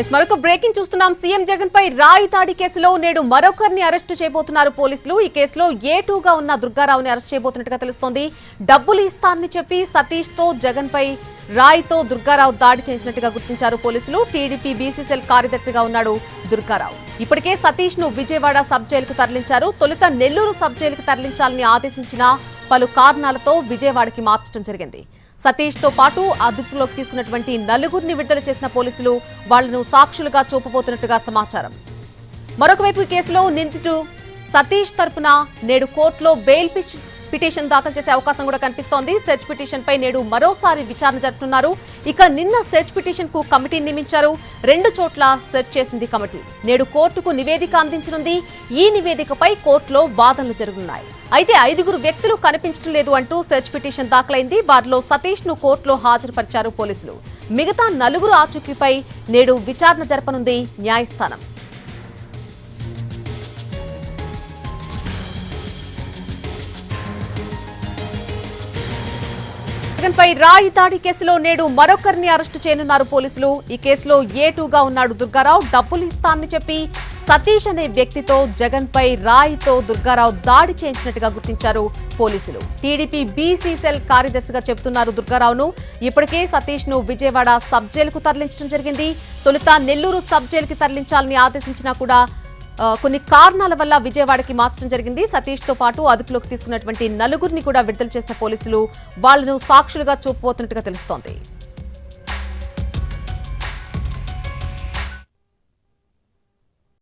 Yes మరొక breaking చూస్తున్నాం. CM Jagan పై రాయి దాడి కేసులో నేడు మరొకరిని అరెస్టు చేయబోతున్నారు పోలీసులు. ఈ కేసులో ఏ టూగా ఉన్న దుర్గారావుని అరెస్ట్ చేయబోతున్నట్టుగా తెలుస్తోంది. డబ్బులు ఇస్తానని చెప్పి సతీష్తో జగన్ పై రాయితో దుర్గారావు దాడి చేసినట్టుగా గుర్తించారు పోలీసులు. టీడీపీ బీసీసీఎల్ కార్యదర్శిగా ఉన్నాడు దుర్గారావు. ఇప్పటికే సతీష్ను విజయవాడ సబ్ జైలుకు తరలించారు. తొలుత నెల్లూరు సబ్ జైలుకు తరలించాలని ఆదేశించిన పలు కారణాలతో విజయవాడకి మార్చడం జరిగింది. సతీష్తో పాటు అదుపులోకి తీసుకున్నటువంటి నలుగురిని విడుదల చేసిన పోలీసులు వాళ్ళను సాక్షులుగా చూపబోతున్నట్టుగా సమాచారం. మరొక వైపు ఈ కేసులో నిందితుడు సతీష్ తరపున నేడు కోర్టులో బెయిల్ పిచ్- పిటిషన్ దాఖలు చేసే అవకాశం కూడా కనిపిస్తోంది. సెర్చ్ పిటిషన్ పై నేడు మరోసారి విచారణ జరుపుతున్నారు. ఇక నిన్న సెర్చ్ పిటిషన్కు కమిటీ నియమించారు. రెండు చోట్ల సెర్చ్ చేసింది కమిటీ. నేడు కోర్టుకు నివేదిక అందించనుంది. ఈ నివేదికపై కోర్టులో వాదనలు జరుగుతున్నాయి అయితే ఐదుగురు వ్యక్తులు కనిపించడం లేదు అంటూ సెర్చ్ పిటిషన్ దాఖలైంది. వారిలో సతీష్ను కోర్టులో హాజరుపరిచారు పోలీసులు. మిగతా నలుగురు ఆచూకీపై నేడు విచారణ జరపనుంది న్యాయస్థానం. జగన్ రాయి దాడి కేసులో నేడు మరొకరిని అరెస్టు చేయనున్నారు పోలీసులు. ఈ కేసులో ఏ ఉన్నాడు దుర్గారావు? డబ్బులు ఇస్తానని చెప్పి సతీష్ అనే వ్యక్తితో జగన్పై రాయితో దుర్గారావు దాడి చేయించినట్టుగా గుర్తించారు పోలీసులు. టీడీపీ బీసీ సెల్ కార్యదర్శిగా చెబుతున్నారు దుర్గారావును. ఇప్పటికే సతీష్ను విజయవాడ సబ్ జైలుకు తరలించడం జరిగింది. తొలుత నెల్లూరు సబ్ జైలుకి తరలించాలని ఆదేశించినా కూడా కొన్ని కారణాల వల్ల విజయవాడకి మార్చడం జరిగింది. సతీష్తో పాటు అదుపులోకి తీసుకున్నటువంటి నలుగురిని కూడా విడుదల చేసిన పోలీసులు వాళ్ళను సాక్షులుగా చూపబోతున్నట్టుగా తెలుస్తోంది.